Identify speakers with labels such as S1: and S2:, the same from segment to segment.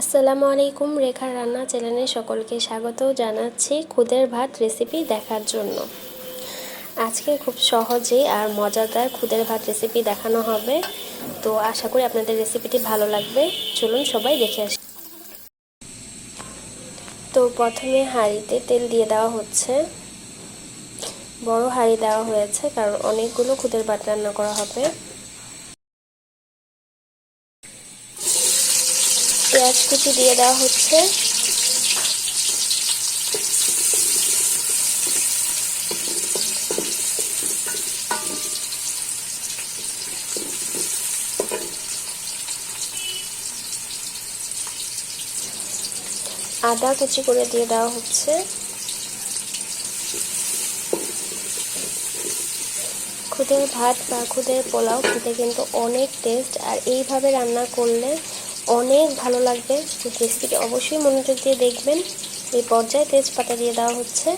S1: আসসালামু আলাইকুম রেখার রান্না চ্যানেলে সকলকে স্বাগত জানাচ্ছি খুদের ভাত রেসিপি দেখার জন্য। আজকে খুব সহজেই আর মজাদার খুদের ভাত রেসিপি দেখানো হবে। তো আশা করি আপনাদের রেসিপিটি ভালো লাগবে। চলুন সবাই দেখে আসি। তো প্রথমে হাঁড়িতে তেল দিয়ে দেওয়া হচ্ছে। বড় হাঁড়ি দেওয়া হয়েছে, কারণ অনেকগুলো খুদের ভাত রান্না করা হবে। পেঁয়াজ কুচি দিয়ে দেওয়া হচ্ছে। আদা কুচি করে দিয়ে দেওয়া হচ্ছে। খুদের ভাত বা খুদের পোলাও খেতে কিন্তু অনেক টেস্ট আর এইভাবে রান্না করলে অনেক ভালো লাগবে। রেসিপিটি অবশ্যই মনোযোগ দিয়ে দেখবেন। এই পর্যায়ে তেজপাতা দিয়ে দেওয়া হচ্ছে।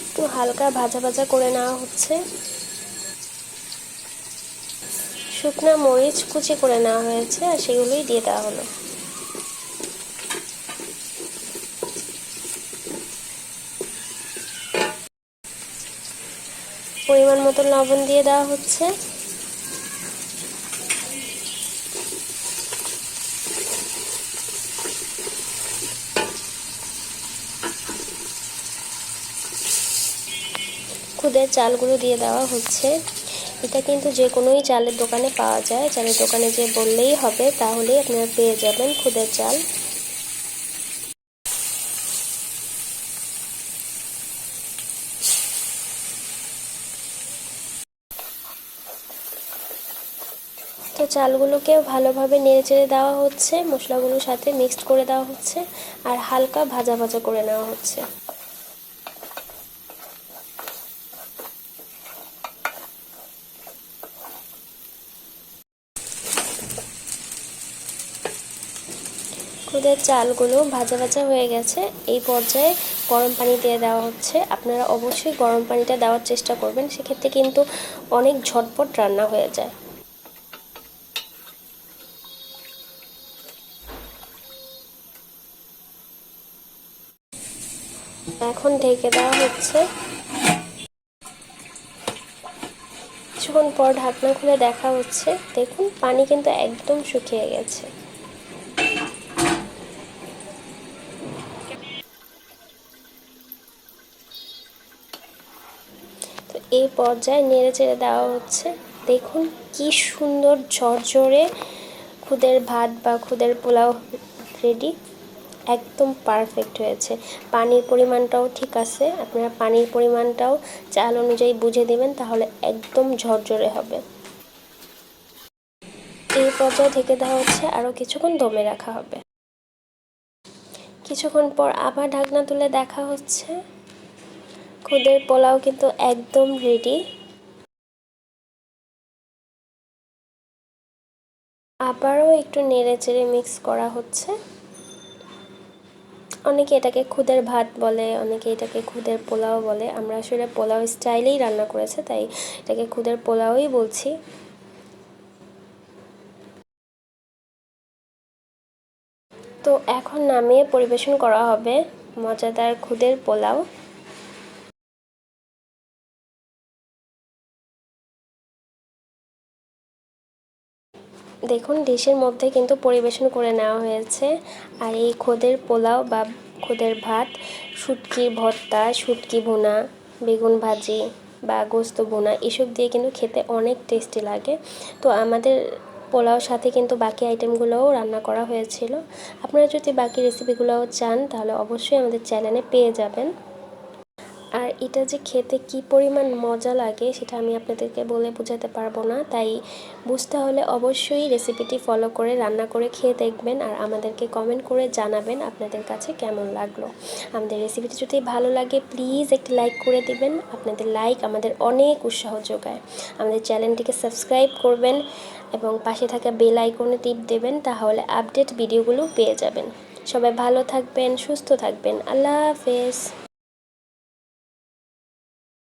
S1: একটু হালকা ভাজা ভাজা করে নেওয়া হচ্ছে। শুকনা মরিচ কুচি করে নেওয়া হয়েছে আর সেগুলোই দিয়ে দেওয়া হলো। পরিমাণ মতো লবণ দিয়ে দেওয়া হচ্ছে। খুদের চালগুলো দিয়ে দেওয়া হচ্ছে। এটা কিন্তু যে কোনোই চালের দোকানে পাওয়া যায়। চালের দোকানে যে বললেই হবে, তাহলেই আপনারা পেয়ে যাবেন খুদের চাল। তো চালগুলোকেও ভালোভাবে নেড়ে চেড়ে দেওয়া হচ্ছে, মশলাগুলোর সাথে মিক্সড করে দেওয়া হচ্ছে, আর হালকা ভাজা ভাজা করে নেওয়া হচ্ছে। খুদের চালগুলো ভাজা ভাজা হয়ে গেছে। এই পর্যায়ে গরম পানি দিয়ে দেওয়া হচ্ছে। আপনারা অবশ্যই গরম পানিটা দেওয়ার চেষ্টা করবেন। সেক্ষেত্রে কিন্তু অনেক ঝটপট রান্না হয়ে যায়। এখন ঢেকে দেওয়া হচ্ছে। কিছুক্ষণ পর ঢাকনা খুলে দেখা হচ্ছে। দেখুন, পানি কিন্তু একদম শুকিয়ে গেছে। তো এই পর্যায়ে নেড়ে চেড়ে দেওয়া হচ্ছে। দেখুন, কি সুন্দর ঝরঝরে খুদের ভাত বা খুদের পোলাও রেডি একদম পারফেক্ট হয়েছে। পানির পরিমাণটাও ঠিক আছে। আপনারা পানির পরিমাণটাও চাল অনুযায়ী বুঝে দেবেন, তাহলে একদম ঝরঝরে হবে। এই পর্যায়ে থেকে দেওয়া হচ্ছে, আরও কিছুক্ষণ দমে রাখা হবে। কিছুক্ষণ পর আবার ঢাকনা তুলে দেখা হচ্ছে। খুদের পোলাও কিন্তু একদম রেডি আবারও একটু নেড়ে চেড়ে মিক্স করা হচ্ছে। অনেকে এটাকে খুদের ভাত বলে, অনেকে এটাকে খুদের পোলাও বলে। আমরা আসলে পোলাও স্টাইলেই রান্না করেছে, তাই এটাকে খুদের পোলাওই বলছি। তো এখন নামিয়ে পরিবেশন করা হবে মজাদার খুদের পোলাও। দেখুন, ডিশের মধ্যে কিন্তু পরিবেশন করে নেওয়া হয়েছে। আর এই খোদের পোলাও বা খোদের ভাত শুটকির ভর্তা, শুটকি ভুনা, বেগুন ভাজি বা গোস্ত বোনা এসব দিয়ে কিন্তু খেতে অনেক টেস্টি লাগে। তো আমাদের পোলাওর সাথে কিন্তু বাকি আইটেমগুলোও রান্না করা হয়েছিল। আপনারা যদি বাকি রেসিপিগুলোও চান, তাহলে অবশ্যই আমাদের চ্যানেলে পেয়ে যাবেন। এটা যে খেতে কি পরিমাণ মজা লাগে, সেটা আমি আপনাদেরকে বলে বোঝাতে পারব না। তাই বুঝতে হলে অবশ্যই রেসিপিটি ফলো করে রান্না করে খেয়ে দেখবেন আর আমাদেরকে কমেন্ট করে জানাবেন আপনাদের কাছে কেমন লাগল। আমাদের রেসিপিটি যদি ভালো লাগে প্লিজ একটি লাইক করে দিবেন। আপনাদের লাইক আমাদের অনেক উৎসাহ যোগায়। আমাদের চ্যানেলটিকে সাবস্ক্রাইব করবেন এবং পাশে থাকা বেল আইকনে টিপ দেবেন, তাহলে আপডেট ভিডিওগুলো পেয়ে যাবেন। সবাই ভালো থাকবেন, সুস্থ থাকবেন। আল্লাহ হাফেজ।